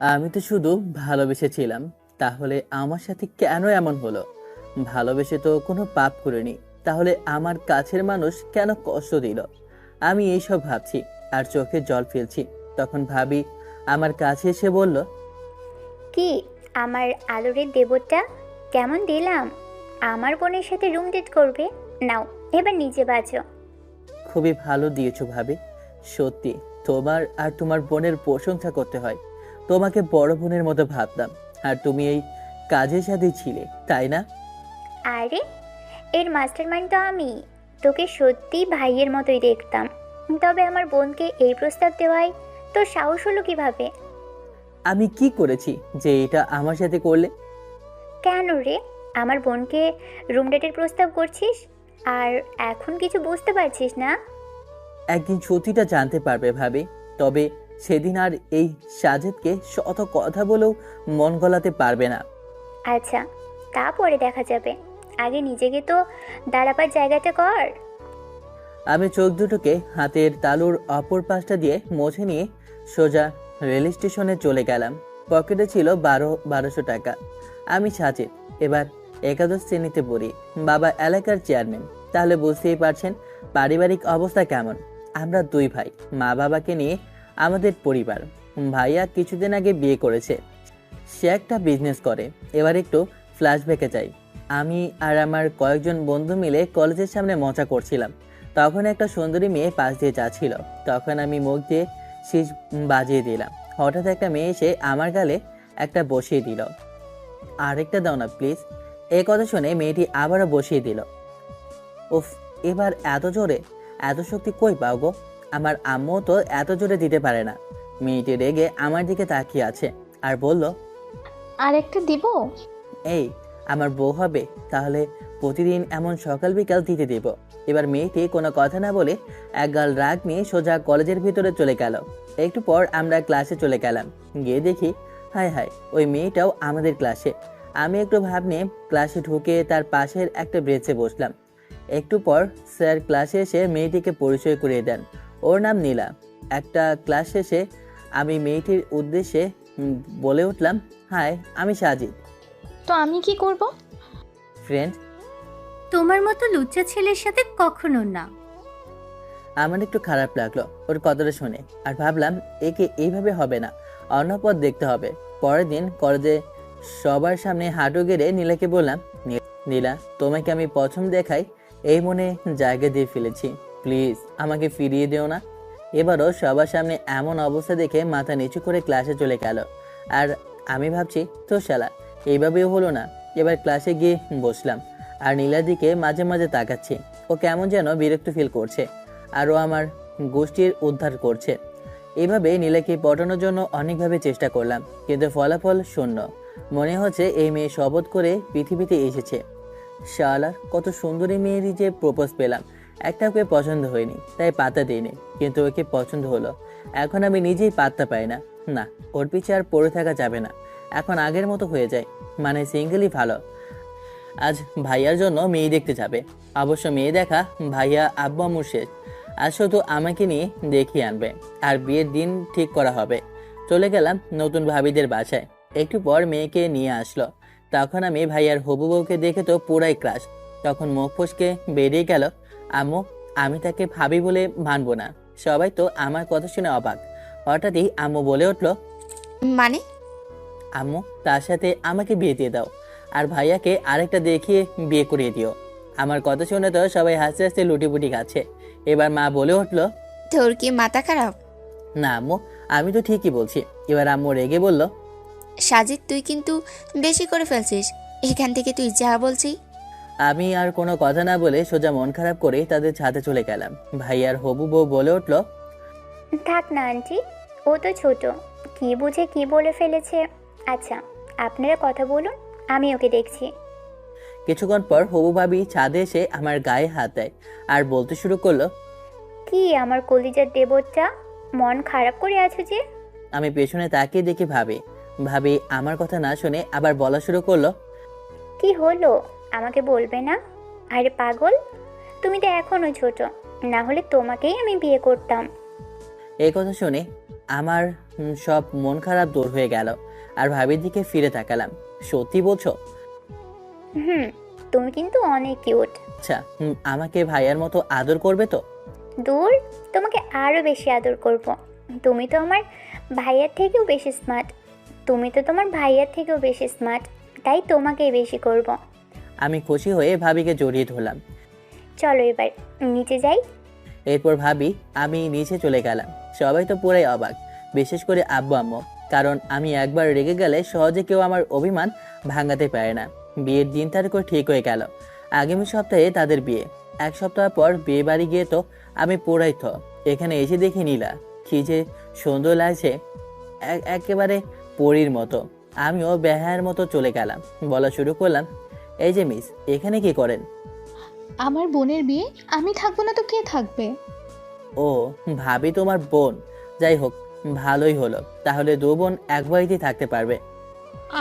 আমি তো শুধু ভালোবেসেছিলাম তাহলে আমার সাথে কেন এমন হলো? ভালোবেসে তো কোনো পাপ করিনি তাহলে আমার কাছের মানুষ কেন কষ্ট দিল? আমি এইসব ভাবছি আর চোখে জল ফেলছি। তখন ভাবি আমার কাছে এসে বলল কি আমার আদরের দেবতা? কেমন দিলাম? আমার বোনের সাথে রুম ডেট করবে? নাও এবার নিজে বাঁচো খুবই ভালো দিয়েছ ভাবি। সত্যি তোমার আর তোমার বোনের প্রশংসা করতে হয়। তোমাকে বড় বোনের মতো ভাবতাম। আর তুমি এই কাজের সাথে ছিলে তাই না? আরে এর মাস্টার মাইন্ড তো আমি। তোকে সত্যি ভাইয়ের মতোই দেখতাম। তবে আমার বোনকে এই প্রস্তাব দেওয়ায় তোর সাহস হলো কীভাবে? আমি কি করেছি যে এটা আমার সাথে করলে? কেন রে? আমার বোনকে রুম ডেটের প্রস্তাব করছিস? আর এখন কিছু বুঝতে পারছিস না? একদিন সত্যিটা জানতে পারবে ভাবে তবে সেদিন আর এই সাজেদকে শত কথা বলেও মন গলাতে পারবে না। আচ্ছা তারপরে দেখা যাবে। আগে নিজেকে তো দাঁড়াবার জায়গাটা কর। আমি চোখ দুটোকে হাতের তালুর অপর পাশটা দিয়ে মুছে নিয়ে সোজা রেল স্টেশনে চলে গেলাম। পকেটে ছিল বারো বারোশো টাকা। আমি সাজেদ এবার একাদশ শ্রেণীতে পড়ি। বাবা এলাকার চেয়ারম্যান। তাহলে বুঝতেই পারছেন পারিবারিক অবস্থা কেমন। আমরা দুই ভাই মা বাবাকে নিয়ে আমাদের পরিবার। ভাইয়া কিছুদিন আগে বিয়ে করেছে। সে একটা বিজনেস করে। এবার একটু ফ্ল্যাশব্যাকে যাই। আমি আর আমার কয়েকজন বন্ধু মিলে কলেজের সামনে মজা করছিলাম। তখন একটা সুন্দরী মেয়ে পাশ দিয়ে যাচ্ছিল। তখন আমি মুখ দিয়ে শীষ বাজিয়ে দিলাম। হঠাৎ একটা মেয়ে এসে আমার গালে একটা বসিয়ে দিল। আরেকটা দাও না প্লিজ এই কথা শুনে মেয়েটি আবারও বসিয়ে দিল। উফ, এবার এত জোরে, এত শক্তি কই পাও গো? আমার আম্মু তো এত জোরে দিতে পারে না। মেয়েটি রেগে আমার দিকে তাকিয়ে আছে আর বলল আর একটা দিব? এই আমার বউ হবে তাহলে প্রতিদিন এমন সকাল বিকাল দিতে দেব। এবার মেয়েটি কোনো কথা না বলে এক গাল রাগ নিয়ে সোজা কলেজের ভিতরে চলে গেল। একটু পর আমরা ক্লাসে চলে গেলাম। গিয়ে দেখি হায় হায় ওই মেয়েটাও আমাদের ক্লাসে। আমি একটু ভাব নিয়ে ক্লাসে ঢুকে তার পাশের একটা ব্রেঞ্চে বসলাম। একটু পর স্যার ক্লাসে এসে মেয়েটিকে পরিচয় করিয়ে দেন। ওর নাম নীলা। একটা ক্লাস শেষে আমি মেয়েটির উদ্দেশ্যে বলে উঠলাম হাই আমি সাজিদ। তো আমি কি করব? ফ্রেন্ড তোমার মতো লুচ্চা ছেলের সাথে কখনো না। আমার একটু খারাপ লাগল ওর কথাটা শুনে আর ভাবলাম একে এইভাবে হবে না অন্য পথ দেখতে হবে। পরের দিন কলেজে সবার সামনে হাঁটু গেড়ে নীলাকে বললাম নীলা তোমাকে আমি প্রথম দেখাই এই মনে জায়গা দিয়ে ফেলেছি। প্লিজ, আমাকে ফিরিয়ে দিও না। এবারও সবার সামনে এমন অবস্থা দেখে মাথা নিচু করে ক্লাসে চলে গেল। আর আমি ভাবছি, তো শালা, এইভাবেও হলো না। এবার ক্লাসে গিয়ে বসলাম। আর নীলার দিকে মাঝে মাঝে তাকাচ্ছি। ও কেমন যেন বিরক্ত ফিল করছে। আরও আমার গোষ্ঠীর উদ্ধার করছে। এইভাবে নীলাকে পটানোর জন্য অনেকভাবে চেষ্টা করলাম, কিন্তু ফলাফল শূন্য। মনে হচ্ছে এই মেয়ে শপথ করে পৃথিবীতে এসেছে। শালার, কত সুন্দরী মেয়েরই যে প্রপোজ পেলাম। একটা ওকে পছন্দ হয়নি, তাই পাতা দিইনি, কিন্তু ওকে পছন্দ হলো। এখন আমি নিজেই পাত্তা পাই না। না, ওর পিছে আর পড়ে থাকা যাবে না। এখন আগের মতো হয়ে যায় মানে সিঙ্গেলই ভালো। আজ ভাইয়ার জন্য মেয়ে দেখতে যাবে। অবশ্য মেয়ে দেখা ভাইয়া আব্বু আম্মুর শেষ। আজ শুধু আমাকে নিয়ে দেখিয়ে আনবে, আর বিয়ের দিন ঠিক করা হবে। চলে গেলাম নতুন ভাবিদের বাসায়। একটু পর মেয়েকে নিয়ে আসলো। তখন আমি ভাইয়ার হবু বউকে দেখে তো পুরাই ক্রাশ। তখন মুখ ফসকে বেরিয়ে গেল আম্মু আমি তাকে ভাবি বলে মানবো না। সবাই তো আমার কথা শুনে অবাক। হঠাৎই আম্মু বলে উঠল মানে? আম্মু তার সাথে আমাকে বিয়ে দিয়ে দাও। আর ভাইয়াকে আরেকটা দেখিয়ে বিয়ে করিয়ে দিও। আমার কথা শুনে তো সবাই হাসতে হাসতে লুটিপুটি খাচ্ছে। এবার মা বলে উঠল তোর কি মাথা খারাপ? না আম্মু আমি তো ঠিকই বলছি। এবার আম্মু রেগে বলল সাজিদ তুই কিন্তু বেশি করে ফেলছিস। এখান থেকে তুই যা বলছি আমি আর কোনো কথা না বলে সোজা মন খারাপ করে তাদের ছাদে চলে গেলাম। ভাইয়ার হবু বউ বলে উঠল থাক না আন্টি। ও তো ছোট। কি বুঝে কি বলে ফেলেছে? আচ্ছা আপনারা কথা বলুন আমি ওকে দেখছি। কিছুক্ষণ পর হবু ভাবি ছাদে এসে আমার গায়ে হাত দেয় আর বলতে শুরু করল কি আমার কলিজার দেবতা মন খারাপ করে আছো যে? আমি পেছনে তাকিয়ে দেখি ভাবি। ভাবি আমার কথা না শুনে আবার বলা শুরু করল কি হলো? আমাকে বলবে না? আরে পাগল তুমি তো এখনও ছোট না হলে তোমাকেই আমি বিয়ে করতাম। এই কথা শুনে আমার সব মন খারাপ দূর হয়ে গেল আর ভাবির দিকে ফিরে তাকালাম। সত্যি বলছো? হুম তুমি কিন্তু অনেক কিউট আচ্ছা হুম, আমাকে ভাইয়ার মতো আদর করবে তো? দূর তোমাকে আরও বেশি আদর করব। তুমি তো আমার ভাইয়ার থেকেও বেশি স্মার্ট তুমি তো তোমার ভাইয়ার থেকেও বেশি স্মার্ট তাই তোমাকেই বেশি করব। আমি খুশি হয়ে ভাবিকে জড়িয়ে ধরলাম। চলো এবার নিচে যাই। এরপর ভাবি আমি নিচে চলে গেলাম। সবাই তো পুরাই অবাক বিশেষ করে আব্বু আম্মু। কারণ আমি একবার রেগে গেলে সহজে কেউ আমার অভিমান ভাঙাতে পারে না। বিয়ের দিন তারিখও ঠিক হয়ে গেল। আগামী সপ্তাহে তাদের বিয়ে। এক সপ্তাহ পর বিয়ে বাড়ি গিয়ে তো আমি পুরাই থ। এখানে এসে দেখি নীলা। কি যে সুন্দর লাগছে। এক- একেবারে পরীর মতো। আমিও বেহায়ের মতো চলে গেলাম। বলা শুরু করলাম এই যে মিস এখানে কি করেন? আমার বোনের বিয়ে আমি থাকব না তো কে থাকবে? ও ভাবি তোমার বোন। যাই হোক ভালোই হলো। তাহলে দু বোন এক বাড়িতেই থাকতে পারবে।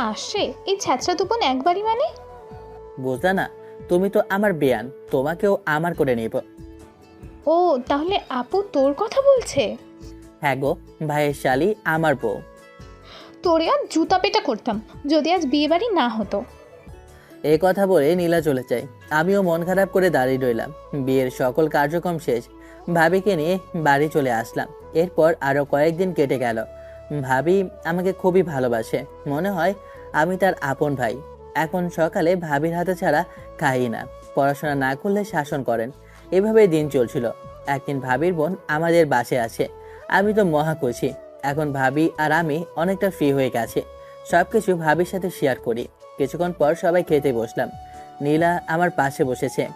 আসে এই ছ্যাঁচড়া দুপন একবারই মানে? বুঝলা না তুমি তো আমার বেয়ান তোমাকেও আমার করে নেব। ও তাহলে আপু তোর কথা বলছে? হ্যাঁ গো ভাইয়ের শালি আমার বউ। তোরে আজ জুতা পেটা করতাম যদি আজ বিয়ে বাড়ি না হতো। এই কথা বলে নীলা চলে যায়। আমিও মন খারাপ করে দাঁড়িয়ে রইলাম। বিয়ের সকল কার্যক্রম শেষ। ভাবিকে নিয়ে বাড়ি চলে আসলাম। এরপর আরও কয়েকদিন কেটে গেল। ভাবি আমাকে খুবই ভালোবাসে। মনে হয় আমি তার আপন ভাই। এখন সকালে ভাবির হাতে ছাড়া খাই না। পড়াশোনা না করলে শাসন করেন। এভাবেই দিন চলছিল। একদিন ভাবির বোন আমাদের বাসে আছে। আমি তো মহা খুশি। এখন ভাবি আর আমি অনেকটা ফ্রি হয়ে গেছে। সব কিছু ভাবির সাথে শেয়ার করি। কিছুক্ষণ পর সবাই খেতে বসলাম। নীলা আমার পাশে বসেছে।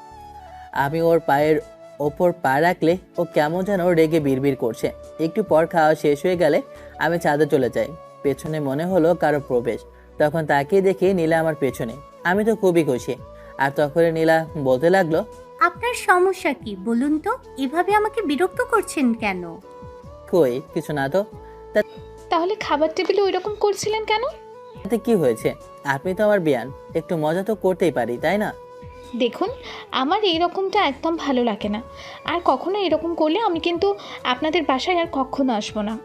আমি ওর পায়ের ওপর পা রাখলে ও কেমন যেন রেগে বিড়বিড় করছে। একটু পর খাওয়া শেষ হয়ে গেলে আমি চাঁদে চলে যাই। পেছনে মনে হলো কারও প্রবেশ। তখন তাকিয়ে দেখি নীলা আমার পেছনে। আমি তো খুবই খুশি। আর তখন নীলা বলতে লাগল আপনার সমস্যা কি? বলুন তো এভাবে আমাকে বিরক্ত করছেন কেন? কই কিছু না তো তাহলে খাবার টেবিলে ওই রকম করছিলেন কেন? তাতে কি হয়েছে? আপনি তো আমার বিয়ান একটু মজা তো করতেই পারি তাই না? দেখুন আমার এই রকমটা একদম ভালো লাগে না। আর কখনো এরকম করলে আমি কিন্তু আপনাদের বাসায় আর কখনো আসব না।